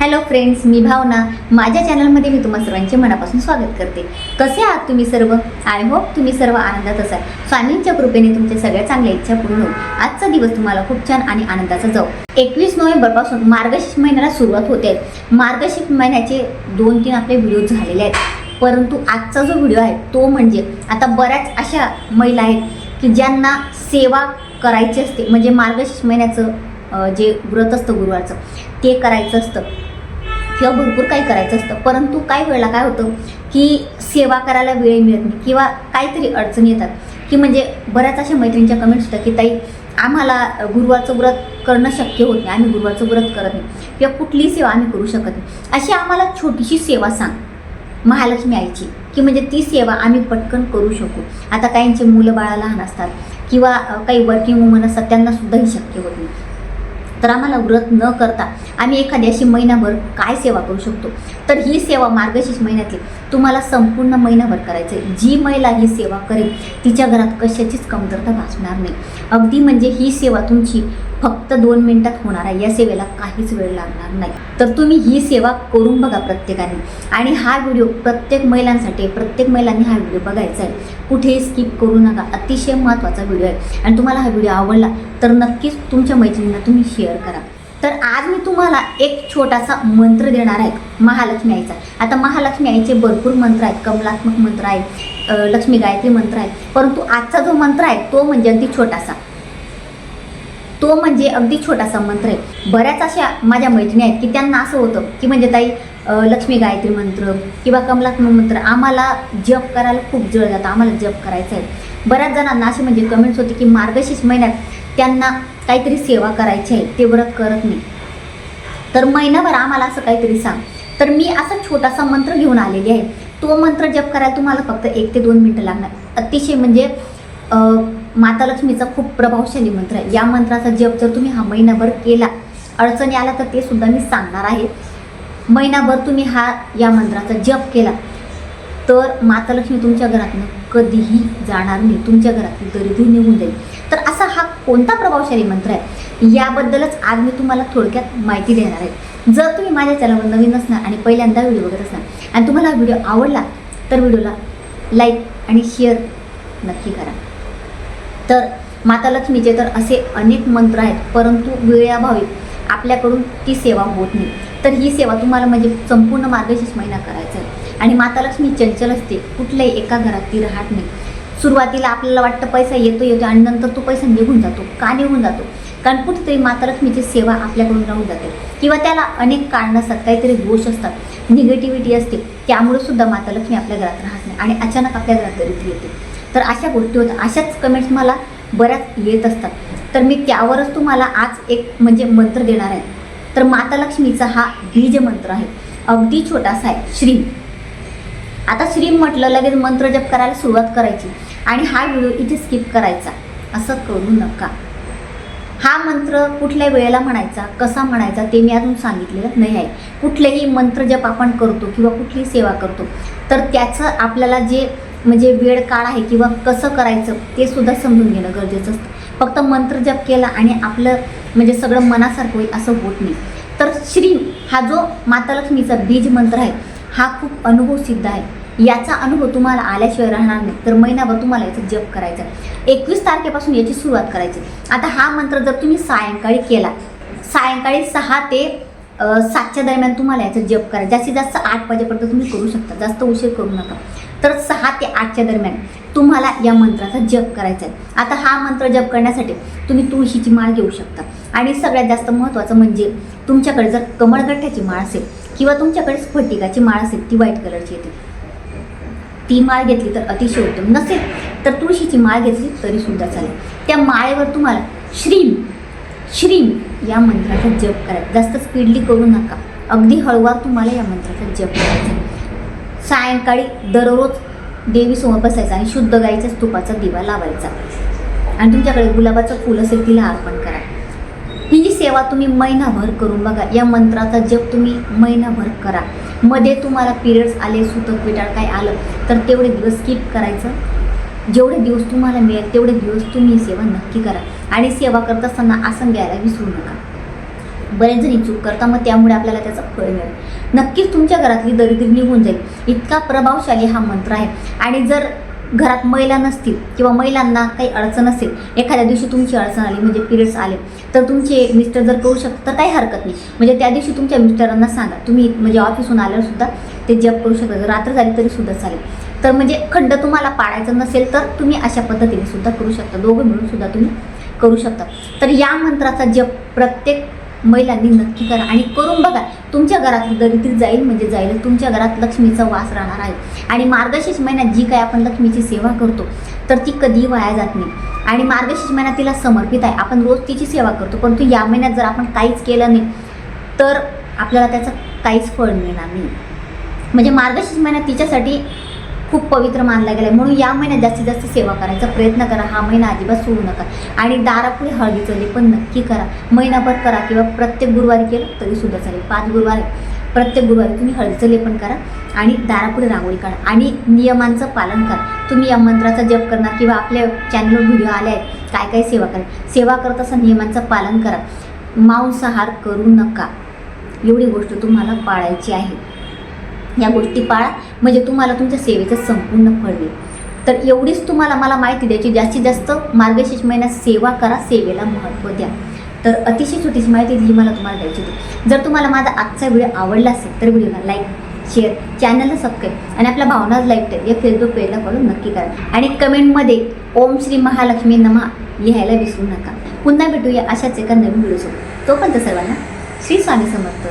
Hello friends मी भावना. माझ्या चॅनलमध्ये मी तुम्हा सर्वांचे मनापासून स्वागत करते. कसे आहात तुम्ही सर्व? आय होप तुम्ही सर्व आनंदात असाल. स्वामींच्या कृपेने तुमच्या सगळ्या चांगल्या इच्छा पूर्ण होईल. आजचा दिवस तुम्हाला खूप छान आणि आनंदाचा जाऊ. एकवीस नोव्हेंबरपासून मार्गशीर्ष महिन्याला सुरुवात होते. मार्गशीर्ष महिन्याचे दोन तीन आपले व्हिडिओ झालेले आहेत. परंतु आजचा जो व्हिडिओ आहे तो म्हणजे आता बऱ्याच अशा महिला आहेत की ज्यांना सेवा करायची असते. म्हणजे मार्गशीर्ष महिन्याचं जे व्रत असतं गुरुवारचं ते करायचं असतं. किंवा भरपूर काही करायचं असतं. परंतु काही वेळेला काय होतं की सेवा करायला वेळ मिळत नाही किंवा काहीतरी अडचणी येतात. की म्हणजे बऱ्याच अशा मैत्रिणींच्या कमेंट्स होत्या की ताई आम्हाला गुरुवारचं व्रत करणं शक्य होत नाही. आम्ही गुरुवारचं व्रत करत नाही. किंवा कुठलीही सेवा आम्ही करू शकत नाही. अशी आम्हाला छोटीशी सेवा सांग. महालक्ष्मी आईची. की म्हणजे ती सेवा आम्ही पटकन करू शकू. आता काहींचे मुलं बाळा लहान असतात किंवा काही वर्किंग वुमन असतात त्यांनासुद्धाही ही शक्य होत नाही. तर आम्हाला व्रत न करता आम्ही एखादी अशी महिनाभर काय सेवा करू शकतो? तर ही सेवा मार्गशीर्ष महिन्यातली तुम्हाला संपूर्ण महिनाभर करायचं आहे. जी महिला ही सेवा करेल तिच्या घरात कशाचीच कमतरता भासणार नाही. अगदी म्हणजे ही सेवा तुमची फक्त दोन मिनिटात होणार आहे. या सेवेला काहीच वेळ लागणार नाही. तर तुम्ही ही सेवा करून बघा प्रत्येकाने. आणि हा व्हिडिओ प्रत्येक महिलांसाठी प्रत्येक महिलांनी हा व्हिडिओ बघायचा आहे. कुठेही स्किप करू नका. अतिशय महत्त्वाचा व्हिडिओ आहे. आणि तुम्हाला हा व्हिडिओ आवडला तर नक्कीच तुमच्या मैत्रिणींना तुम्ही शेअर करा. तर आज मी तुम्हाला एक छोटासा मंत्र देणार आहे. महालक्ष्मी आईचा. आता महालक्ष्मी आईचे भरपूर मंत्र आहेत. कमलात्मक मंत्र आहेत लक्ष्मी गायत्री मंत्र आहे. परंतु आजचा जो मंत्र आहे तो म्हणजे अगदी छोटासा. तो म्हणजे अगदी छोटासा मंत्र आहे. बऱ्याच अशा माझ्या मैत्रिणी आहेत की त्यांना असं होतं की म्हणजे ताई लक्ष्मी गायत्री मंत्र किंवा कमलात्म मंत्र आम्हाला जप करायला खूप जळ जातं आम्हाला जप करायचं आहे. बऱ्याच जणांना असे म्हणजे कमेंट्स होते की मार्गशीर्ष महिन्यात त्यांना काहीतरी सेवा करायची आहे ते व्रत करत नाही. तर महिनाभर आम्हाला असं काहीतरी सांग. तर मी असा छोटासा मंत्र घेऊन आलेली आहे. तो मंत्र जप करायला तुम्हाला फक्त एक ते दोन मिनटं लागणार. अतिशय म्हणजे माता लक्ष्मीचा खूप प्रभावशाली मंत्र आहे. या मंत्राचा जप जर तुम्ही हा महिनाभर केला अडचणी आला तर ते सुद्धा मी सांगणार आहे. महिनाभर तुम्ही हा या मंत्राचा जप केला तर माता लक्ष्मी तुमच्या घरातनं कधीही जाणार नाही. तुमच्या घरातली दरिद्री निघून जाईल. तर असा हा कोणता प्रभावशाली मंत्र आहे? याबद्दलच आज मी तुम्हाला थोडक्यात माहिती देणार आहे. जर तुम्ही माझ्या चॅनलवर नवीन असणार आणि पहिल्यांदा व्हिडिओ बघत असणार आणि तुम्हाला हा व्हिडिओ आवडला तर व्हिडिओला लाईक आणि शेअर नक्की करा. तर माता लक्ष्मीचे तर असे अनेक मंत्र आहेत परंतु वेळाभावी आपल्याकडून ती सेवा होत नाही. तर ही सेवा तुम्हाला म्हणजे संपूर्ण मार्गशीर्ष महिना करायचा आहे. आणि माता लक्ष्मी चंचल असते कुठल्याही एका घरात ती राहत नाही. सुरुवातीला आपल्याला वाटतं पैसा येतो येतो आणि नंतर तो पैसा निघून जातो का निघून जातो? कारण कुठेतरी माता लक्ष्मीची सेवा आपल्याकडून राहून जाते. किंवा त्याला अनेक कारणं असतात काहीतरी दोष असतात निगेटिव्हिटी असते त्यामुळे सुद्धा माता लक्ष्मी आपल्या घरात राहत नाही आणि अचानक आपल्या घरात दरिद्री येते. तर अशा गोष्टी होत्या अशाच कमेंट्स मला बऱ्याच येत असतात. तर मी त्यावरच तुम्हाला आज एक म्हणजे मंत्र देणार आहे. तर माता लक्ष्मीचा हा बीज मंत्र आहे. अगदी छोटासा आहे. श्री आता श्री म्हटलं लगेच मंत्र जप करायला सुरुवात करायची. आणि हा व्हिडिओ इथे स्किप करायचा. असं करू नका. हा मंत्र कुठल्या वेळेला म्हणायचा कसा म्हणायचा ते मी अजून सांगितलेलं नाही आहे. कुठलेही मंत्र जप आपण करतो किंवा कुठलीही सेवा करतो तर त्याचं आपल्याला जे म्हणजे वेळ काळ आहे किंवा कसं करायचं ते सुद्धा समजून घेणं गरजेचं असतं. फक्त मंत्र जप केला आणि आपलं म्हणजे सगळं मनासारखं होईल असं होत नाही. तर श्री हा जो माता लक्ष्मीचा बीज मंत्र आहे हा खूप अनुभव सिद्ध आहे. याचा अनुभव तुम्हाला आल्याशिवाय राहणार नाही. तर महिनाभर तुम्हाला याचा जप करायचा एकवीस तारखेपासून याची सुरुवात करायची आता हा मंत्र जर तुम्ही सायंकाळी केला सायंकाळी सहा ते सातच्या दरम्यान तुम्हाला याचा जप करा. जास्तीत जास्त आठ वाजेपर्यंत तुम्ही करू शकता. जास्त उशीर करू नका. तर सहा ते आठच्या दरम्यान तुम्हाला या मंत्राचा जप करायचा आहे. आता हा मंत्र जप करण्यासाठी तुम्ही तुळशीची माळ घेऊ शकता. आणि सगळ्यात जास्त महत्त्वाचं म्हणजे तुमच्याकडे जर कमळगठ्ठ्याची माळ असेल किंवा तुमच्याकडे स्फटिकाची माळ असेल ती व्हाईट कलरची येते. ती माळ घेतली तर अतिशय उत्तम. नसेल तर तुळशीची माळ घेतली तरी सुद्धा चालेल. त्या माळेवर तुम्हाला श्रीम श्रीम या मंत्राचा जप करायचा जास्त स्पीडली करू नका. अगदी हळूवार तुम्हाला या मंत्राचा जप करायचा आहे. सायंकाळी दररोज देवी समोर बसायचा आणि शुद्ध गाईच्या स्तूपाचा दिवा लावायचा. आणि तुमच्याकडे गुलाबाचं फुल असेल तिला अर्पण करा. ही जी सेवा तुम्ही महिनाभर करून बघा. या मंत्राचा जप तुम्ही महिनाभर करा. मध्ये तुम्हाला पिरियड्स आले सुतक विटाळ काय आलं तर तेवढे दिवस स्किप करायचं. जेवढे दिवस तुम्हाला मिळेल तेवढे दिवस तुम्ही सेवा नक्की करा. आणि सेवा करत असताना आसन घ्यायला विसरू नका. बरेच जणी चूक करता मग त्यामुळे आपल्याला त्याचं फळ मिळेल. नक्कीच तुमच्या घरातली दरिद्री निघून जाईल. इतका प्रभावशाली हा मंत्र आहे. आणि जर घरात महिला नसतील किंवा महिलांना काही अडचण असेल एखाद्या दिवशी तुमची अडचण आली म्हणजे पिरियड्स आले तर तुमचे मिस्टर जर करू शकतात तर काही हरकत नाही. म्हणजे त्या दिवशी तुमच्या मिस्टरांना सांगा. तुम्ही म्हणजे ऑफिसहून आल्यावर सुद्धा ते जप करू शकता. रात्र झाली तरी सुद्धा चालेल. तर म्हणजे खंड तुम्हाला पाळायचं नसेल तर तुम्ही अशा पद्धतीने सुद्धा करू शकता. दोघं मिळून सुद्धा तुम्ही करू शकता. तर या मंत्राचा जप प्रत्येक महिलांनी नक्की करा आणि करून बघा तुमच्या घरात दरिद्री जाईल म्हणजे जाईल. तुमच्या घरात लक्ष्मीचा वास राहणार आहे. आणि मार्गशीर्ष महिन्यात जी काय आपण लक्ष्मीची सेवा करतो तर ती कधीही वाया जात नाही. आणि मार्गशीर्ष महिना तिला समर्पित आहे. आपण रोज तिची सेवा करतो परंतु या महिन्यात जर आपण काहीच केलं नाही तर आपल्याला त्याचं काहीच फळ मिळणार नाही. म्हणजे मार्गशीर्ष महिना तिच्यासाठी खूप पवित्र मानला गेला आहे म्हणून या महिन्यात जास्तीत जास्त सेवा करायचा प्रयत्न करा. हा महिना अजिबात सोडू नका. आणि दारापुढे हळदीचं लेपन नक्की करा. महिनाभर करा किंवा प्रत्येक गुरुवारी केलं तरीसुद्धा चालेल. पाच गुरुवारी प्रत्येक गुरुवारी तुम्ही हळदीचं लेपन करा आणि दारापुढे रांगोळी काढा. आणि नियमांचं पालन करा. तुम्ही या मंत्राचा जप करणार किंवा आपल्या चॅनलवर व्हिडिओ आले आहेत काय काय सेवा करा. सेवा करत असं नियमांचं पालन करा. मांसाहार करू नका. एवढी गोष्ट तुम्हाला पाळायची आहे. या गोष्टी पाळा. म्हणजे तुम्हाला तुमच्या सेवेचं संपूर्ण फळ मिळेल तर एवढीच तुम्हाला मला माहिती द्यायची. जास्तीत जास्त मार्गशीर्ष महिन्यात सेवा करा. सेवेला महत्त्व द्या. तर अतिशय छोटीशी माहिती जी मला तुम्हाला द्यायची होती. जर तुम्हाला माझा आजचा व्हिडिओ आवडला असेल तर व्हिडिओला लाईक शेअर चॅनलला सबस्क्राईब आणि आपल्या भावनाज लाईफ या फेसबुक पेजला फॉलो नक्की करा. आणि कमेंटमध्ये ओम श्री महालक्ष्मी नमा लिहायला विसरू नका. पुन्हा भेटूया अशाच एका नवीन व्हिडिओसोबत. तोपर्यंत सर्वांना श्री स्वामी समर्थ.